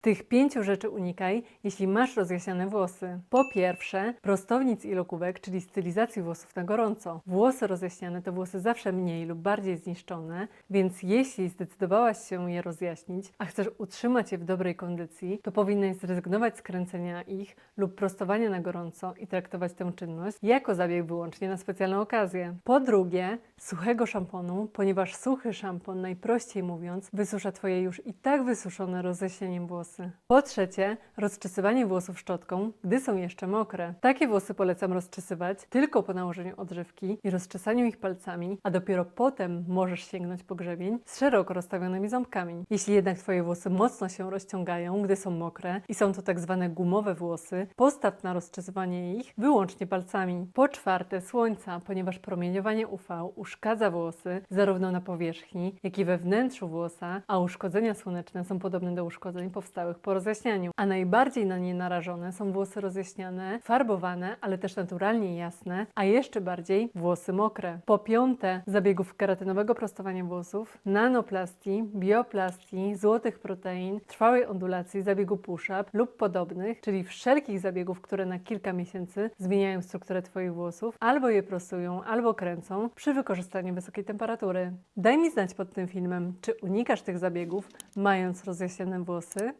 Tych pięciu rzeczy unikaj, jeśli masz rozjaśnione włosy. Po pierwsze, prostownic i lokówek, czyli stylizacji włosów na gorąco. Włosy rozjaśniane to włosy zawsze mniej lub bardziej zniszczone, więc jeśli zdecydowałaś się je rozjaśnić, a chcesz utrzymać je w dobrej kondycji, to powinnaś zrezygnować z kręcenia ich lub prostowania na gorąco i traktować tę czynność jako zabieg wyłącznie na specjalne okazje. Po drugie, suchego szamponu, ponieważ suchy szampon, najprościej mówiąc, wysusza Twoje już i tak wysuszone rozjaśnieniem włosy. Po trzecie, rozczesywanie włosów szczotką, gdy są jeszcze mokre. Takie włosy polecam rozczesywać tylko po nałożeniu odżywki i rozczesaniu ich palcami, a dopiero potem możesz sięgnąć po grzebień z szeroko rozstawionymi ząbkami. Jeśli jednak Twoje włosy mocno się rozciągają, gdy są mokre i są to tak zwane gumowe włosy, postaw na rozczesywanie ich wyłącznie palcami. Po czwarte, słońca, ponieważ promieniowanie UV uszkadza włosy zarówno na powierzchni, jak i we wnętrzu włosa, a uszkodzenia słoneczne są podobne do uszkodzeń powstałych po rozjaśnianiu. A najbardziej na nie narażone są włosy rozjaśniane, farbowane, ale też naturalnie jasne, a jeszcze bardziej włosy mokre. Po piąte, zabiegów keratynowego prostowania włosów, nanoplastii, bioplastii, złotych protein, trwałej ondulacji, zabiegu push-up lub podobnych, czyli wszelkich zabiegów, które na kilka miesięcy zmieniają strukturę Twoich włosów, albo je prostują, albo kręcą przy wykorzystaniu wysokiej temperatury. Daj mi znać pod tym filmem, czy unikasz tych zabiegów, mając rozjaśnione włosy.